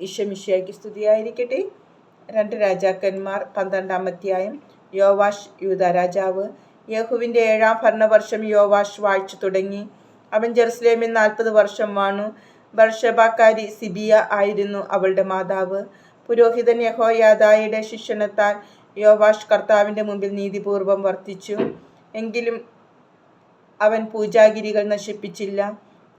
ഈശമിഷയ്ക്ക് സ്തുതിയായിരിക്കട്ടെ. രണ്ട് രാജാക്കന്മാർ പന്ത്രണ്ടാം അധ്യായം യോവാഷ് യൂത രാജാവ്. യഹുവിന്റെ ഏഴാം ഭരണവർഷം യോവാഷ് വാഴ്ച തുടങ്ങി. അവൻ ജെറുസലേമിൽ നാൽപ്പത് വർഷം വാണു. ബർഷബാക്കാരി സിബിയ ആയിരുന്നു അവളുടെ മാതാവ്. പുരോഹിതൻ യഹോയാദായുടെ ശിക്ഷണത്താൽ യോവാഷ് കർത്താവിന്റെ മുമ്പിൽ നീതിപൂർവം വർത്തിച്ചു. എങ്കിലും അവൻ പൂജാഗിരികൾ നശിപ്പിച്ചില്ല.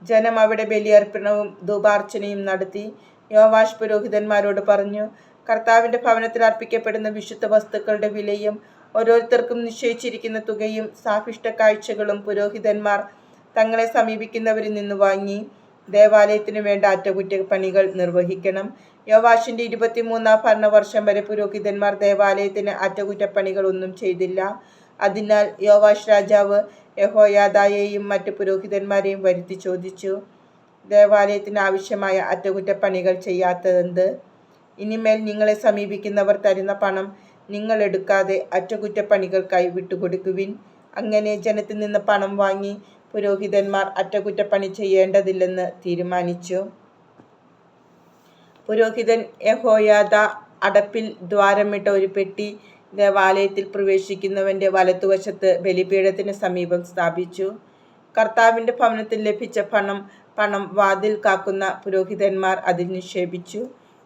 ജനം അവിടെ ബലിയർപ്പണവും ധൂപാർച്ചനയും നടത്തി. യോവാഷ് പുരോഹിതന്മാരോട് പറഞ്ഞു കർത്താവിന്റെ ഭവനത്തിൽ അർപ്പിക്കപ്പെടുന്ന വിശുദ്ധ വസ്തുക്കളുടെ വിലയും ഓരോരുത്തർക്കും നിശ്ചയിച്ചിരിക്കുന്ന തുകയും സാഫിഷ്ട കാഴ്ചകളും പുരോഹിതന്മാർ തങ്ങളെ സമീപിക്കുന്നവരിൽ നിന്ന് വാങ്ങി ദേവാലയത്തിനു വേണ്ട അറ്റകുറ്റപ്പണികൾ നിർവഹിക്കണം. യോവാഷിന്റെ ഇരുപത്തിമൂന്നാം ഭരണവർഷം വരെ പുരോഹിതന്മാർ ദേവാലയത്തിന് അറ്റകുറ്റപ്പണികൾ ഒന്നും ചെയ്തില്ല. അതിനാൽ യോവാഷ് രാജാവ് യഹോയാദായെയും മറ്റ് പുരോഹിതന്മാരെയും വരുത്തി ചോദിച്ചു ദേവാലയത്തിന് ആവശ്യമായ അറ്റകുറ്റപ്പണികൾ ചെയ്യാത്തതെന്ത്? ഇനിമേൽ നിങ്ങളെ സമീപിക്കുന്നവർ തരുന്ന പണം നിങ്ങൾ എടുക്കാതെ അറ്റകുറ്റപ്പണികൾക്കായി വിട്ടുകൊടുക്കുവിൻ. അങ്ങനെ ജനത്തിൽ നിന്ന് പണം വാങ്ങി പുരോഹിതന്മാർ അറ്റകുറ്റപ്പണി ചെയ്യേണ്ടതില്ലെന്ന് തീരുമാനിച്ചു. പുരോഹിതൻ യഹോയാദ അടപ്പിൽ ദ്വാരമിട്ട ഒരു പെട്ടി ദേവാലയത്തിൽ പ്രവേശിക്കുന്നവന്റെ വലത്തുവശത്ത് ബലിപീഠത്തിന് സമീപം സ്ഥാപിച്ചു. കർത്താവിന്റെ ഭവനത്തിൽ ലഭിച്ച പണം പണം വാതിൽ കാക്കുന്ന പുരോഹിതന്മാർ അതിൽ നിക്ഷേപിച്ചു.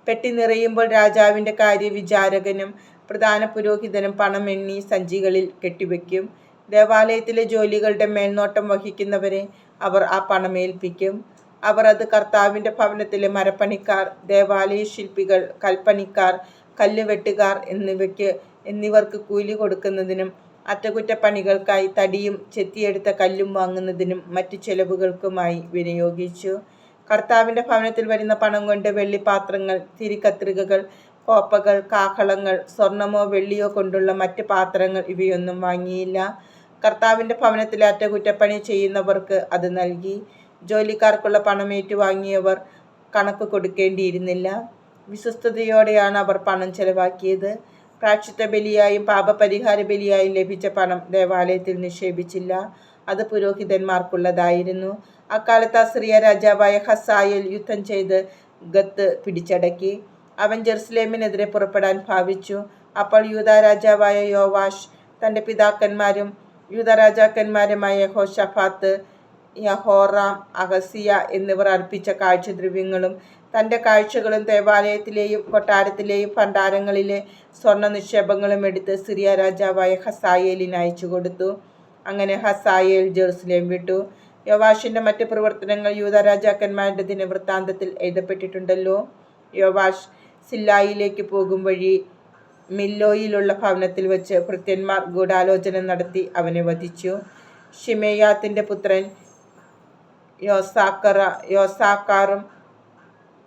പെട്ടി നിറയുമ്പോൾ രാജാവിന്റെ കാര്യവിചാരകനും പ്രധാന പുരോഹിതനും പണം എണ്ണി സഞ്ചികളിൽ കെട്ടിവെക്കും ദേവാലയത്തിലെ ജോലികളുടെ മേൽനോട്ടം വഹിക്കുന്നവരെ അവർ ആ പണം ഏൽപ്പിക്കും. അവർ അത് കർത്താവിന്റെ ഭവനത്തിലെ മരപ്പണിക്കാർ ദേവാലയ ശില്പികൾ കൽപ്പണിക്കാർ കല്ലുവെട്ടുകാർ എന്നിവയ്ക്ക് എന്നിവർക്ക് കൂലി കൊടുക്കുന്നതിനും അറ്റകുറ്റപ്പണികൾക്കായി തടിയും ചെത്തിയെടുത്ത കല്ലും വാങ്ങുന്നതിനും മറ്റു ചെലവുകൾക്കുമായി വിനിയോഗിച്ചു. കർത്താവിന്റെ ഭവനത്തിൽ വരുന്ന പണം കൊണ്ട് വെള്ളിപ്പാത്രങ്ങൾ തിരികത്രികകൾ കോപ്പകൾ കാഹളങ്ങൾ സ്വർണമോ വെള്ളിയോ കൊണ്ടുള്ള മറ്റ് പാത്രങ്ങൾ ഇവയൊന്നും വാങ്ങിയില്ല. കർത്താവിന്റെ ഭവനത്തിലെ അറ്റകുറ്റപ്പണി ചെയ്യുന്നവർക്ക് അത് നൽകി. ജോലിക്കാർക്കുള്ള പണം ഏറ്റുവാങ്ങിയവർ കണക്ക് കൊടുക്കേണ്ടിയിരുന്നില്ല. വിശ്വസ്തയോടെയാണ് അവർ പണം ചെലവാക്കിയത്. പ്രാക്ഷിത്വ ബലിയായും പാപപരിഹാര ബലിയായും ലഭിച്ച പണം ദേവാലയത്തിൽ നിക്ഷേപിച്ചില്ല. അത് പുരോഹിതന്മാർക്കുള്ളതായിരുന്നു. അക്കാലത്ത് അസ്രിയ രാജാവായ ഹസായൽ യുദ്ധം ചെയ്ത് ഗത്ത് പിടിച്ചടക്കി. അവൻ ജെറുസലേമിനെതിരെ പുറപ്പെടാൻ ഭാവിച്ചു. അപ്പോൾ യൂത രാജാവായ യോവാഷ് തന്റെ പിതാക്കന്മാരും യൂത രാജാക്കന്മാരുമായ ഹോഷഫാത്ത് യഹോറാം അഹസിയ എന്നിവർ അർപ്പിച്ച കാഴ്ചദ്രവ്യങ്ങളും തന്റെ കാഴ്ചകളും ദേവാലയത്തിലെയും കൊട്ടാരത്തിലെയും ഭണ്ഡാരങ്ങളിലെ സ്വർണ നിക്ഷേപങ്ങളും എടുത്ത് സിറിയ രാജാവായ ഹസായേലിന് അയച്ചു കൊടുത്തു. അങ്ങനെ ഹസായേൽ ജെറുസലേം വിട്ടു. യോവാഷിന്റെ മറ്റ് പ്രവർത്തനങ്ങൾ യൂത രാജാക്കന്മാരുടെ ദിനവൃത്താന്തത്തിൽ എഴുതപ്പെട്ടിട്ടുണ്ടല്ലോ. യോവാഷ് സില്ലായിലേക്ക് പോകും വഴി മില്ലോയിലുള്ള ഭവനത്തിൽ വെച്ച് ഭൃത്യന്മാർ ഗൂഢാലോചന നടത്തി അവനെ വധിച്ചു. ഷിമേയാത്തിന്റെ പുത്രൻ യോസാക്കറ യോസാക്കാറും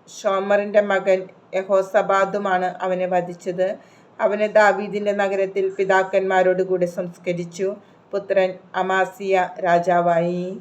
ഷോമറിന്റെ മകൻ യഹോസബാദുമാണ് അവനെ വധിച്ചത്. അവനെ ദാവീദിന്റെ നഗരത്തിൽ പിതാക്കന്മാരോടുകൂടി സംസ്കരിച്ചു. പുത്രൻ അമാസിയ രാജാവായി.